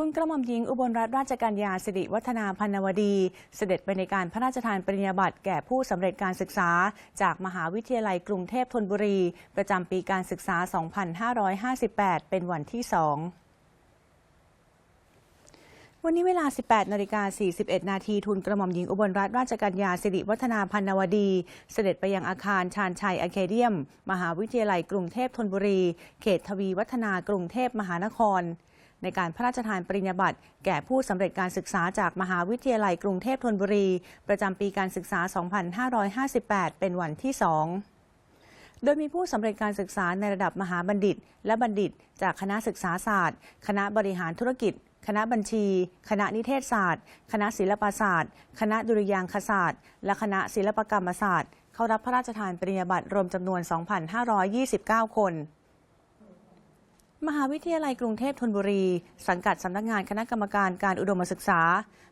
ทุนกระหม่อมหญิงอุบลรัตนราชกัญญาสิริวัฒนาพันวดี เสด็จไปในการพระราชทานปริญญาบัตรแก่ผู้สำเร็จการศึกษา จากมหาวิทยาลัยกรุงเทพธนบุรี ประจำปีการศึกษา 2558 เป็นวันที่ 2วันนี้เวลา 18 นาฬิกา 41 นาที ทุนกระหม่อมหญิงอุบลรัตนราชกัญญาสิริวัฒนาพันนวดี เสด็จไปยังอาคารชาญชัยอะเคเดียม มหาวิทยาลัยกรุงเทพธนบุรี เขตทวีวัฒนากรุงเทพมหานคร ในการพระราชทานปริญญาบัตรแก่ผู้สำเร็จการศึกษาจากมหาวิทยาลัยกรุงเทพธนบุรี ประจำปีการศึกษา 2558 เป็นวันที่ 2โดยมีผู้สำเร็จการศึกษาในระดับมหาบัณฑิต และบัณฑิต จากคณะศึกษาศาสตร์ คณะบริหารธุรกิจ คณะบัญชี คณะนิเทศศาสตร์ คณะศิลปศาสตร์ คณะดุริยางคศาสตร์ และคณะศิลปกรรมศาสตร์ เข้ารับพระราชทานปริญญาบัตรรวมจำนวน 2,529 คน มหาวิทยาลัยกรุงเทพธนบุรี สังกัดสำนักงานคณะกรรมการการอุดมศึกษา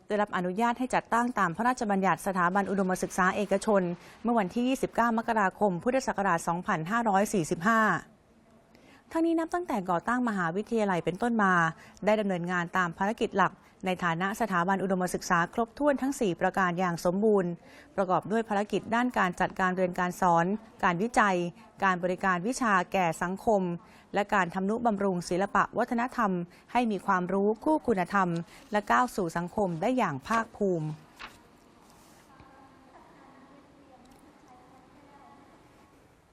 ได้รับอนุญาตให้จัดตั้งตามพระราชบัญญัติสถาบันอุดมศึกษาเอกชน เมื่อวันที่ 29 มกราคม พุทธศักราช 2545 ทั้งนี้นับตั้งแต่ก่อตั้งมหาวิทยาลัยเป็นต้นมา ได้ดำเนินงานตามภารกิจหลัก ในฐานะสถาบันอุดมศึกษาครบถ้วนทั้ง 4 ประการอย่างสมบูรณ์ ประกอบด้วยภารกิจด้านการจัดการเรียนการสอน การวิจัย การบริการวิชาแก่สังคม และการทำนุบำรุงศิลปะวัฒนธรรม ให้มีความรู้คู่คุณธรรม และก้าวสู่สังคมได้อย่างภาคภูมิ